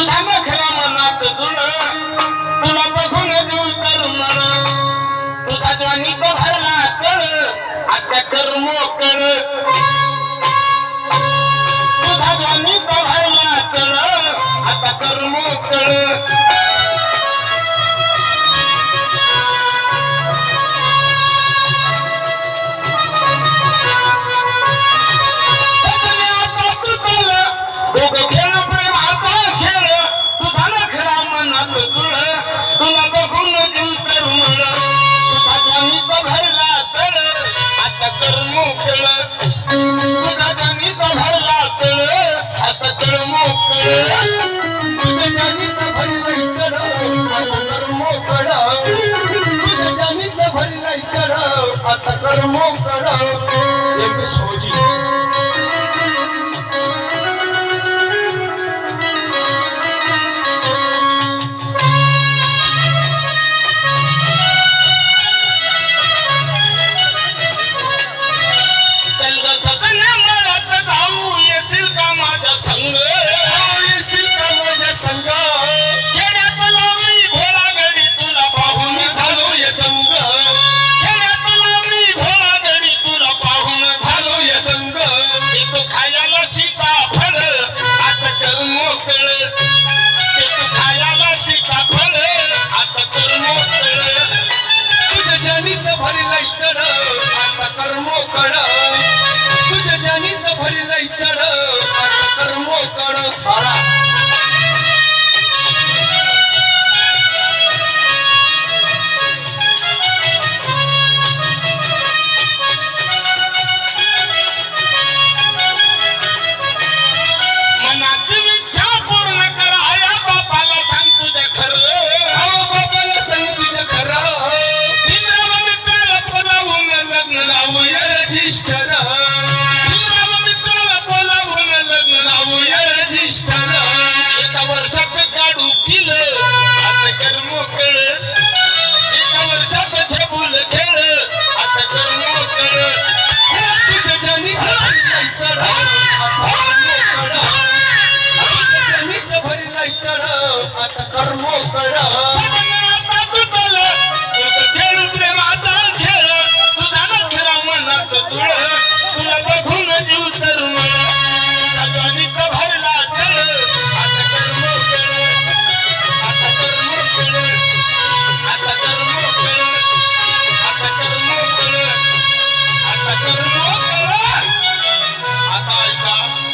तुझ्या नखऱ्या तुझा ज्वानी तो भरला चढ आता कर तुझा ज्वानी तो भरला आता कर मोकळ. तुझा जाणीचा भरला चढ आता कर मोकळ तुझ्या भरला आता मोकळ तुझ्या भरला आता कर मोकळ खायला सीता फळ आता कर मोकळ. तू खायला आता कर मोकळ. तुझ्या जानीचं भरलंय चढ आता कर मोकळ. रजिस्टर। मित्राला मित्राला बोलावून लग्न लावूया रजिस्टर. एका वर्षात काढू पिलं आता कर. मोकळ एका वर्षात झबूल खेळ आता कर. मोकळ तुझ्या जाणी चढ आता कर. मोकळ तुला बघून जीव तर मनीचा भरला चल आता कर्म आता कर्म आता कर्म आता कर्म आता कर्म आता ऐका.